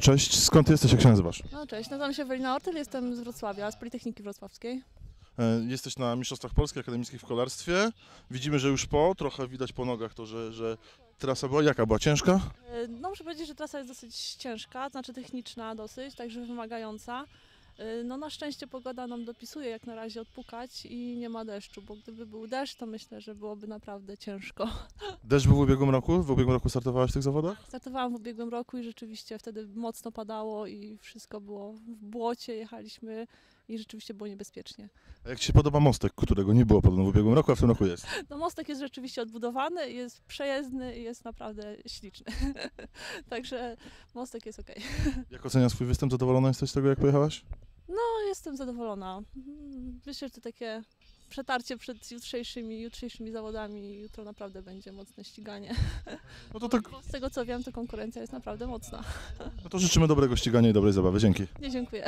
Cześć, skąd ty jesteś, jak się nazywasz? No cześć, nazywam się Ewelina Ortel, jestem z Wrocławia, z Politechniki Wrocławskiej. E, Jesteś na Mistrzostwach Polski Akademickich w kolarstwie. Widzimy, że już po, trochę widać po nogach to, że, że trasa była, jaka była, ciężka? E, No muszę powiedzieć, że trasa jest dosyć ciężka, znaczy techniczna dosyć, także wymagająca. E, No na szczęście pogoda nam dopisuje jak na razie odpukać i nie ma deszczu, bo gdyby był deszcz, to myślę, że byłoby naprawdę ciężko. Deszcz był w ubiegłym roku? W ubiegłym roku startowałaś w tych zawodach? Startowałam w ubiegłym roku i rzeczywiście wtedy mocno padało i wszystko było w błocie, jechaliśmy i rzeczywiście było niebezpiecznie. A jak ci się podoba mostek, którego nie było podobno w ubiegłym roku, a w tym roku jest? No mostek jest rzeczywiście odbudowany, jest przejezdny i jest naprawdę śliczny. Także mostek jest ok. Jak oceniasz swój występ? Zadowolona jesteś z tego, jak pojechałaś? Jestem zadowolona. Myślę, że to takie przetarcie przed jutrzejszymi, jutrzejszymi zawodami. Jutro naprawdę będzie mocne ściganie. No to, tak, z tego co wiem, to konkurencja jest naprawdę mocna. no to życzymy dobrego ścigania i dobrej zabawy. Dzięki. Nie dziękuję.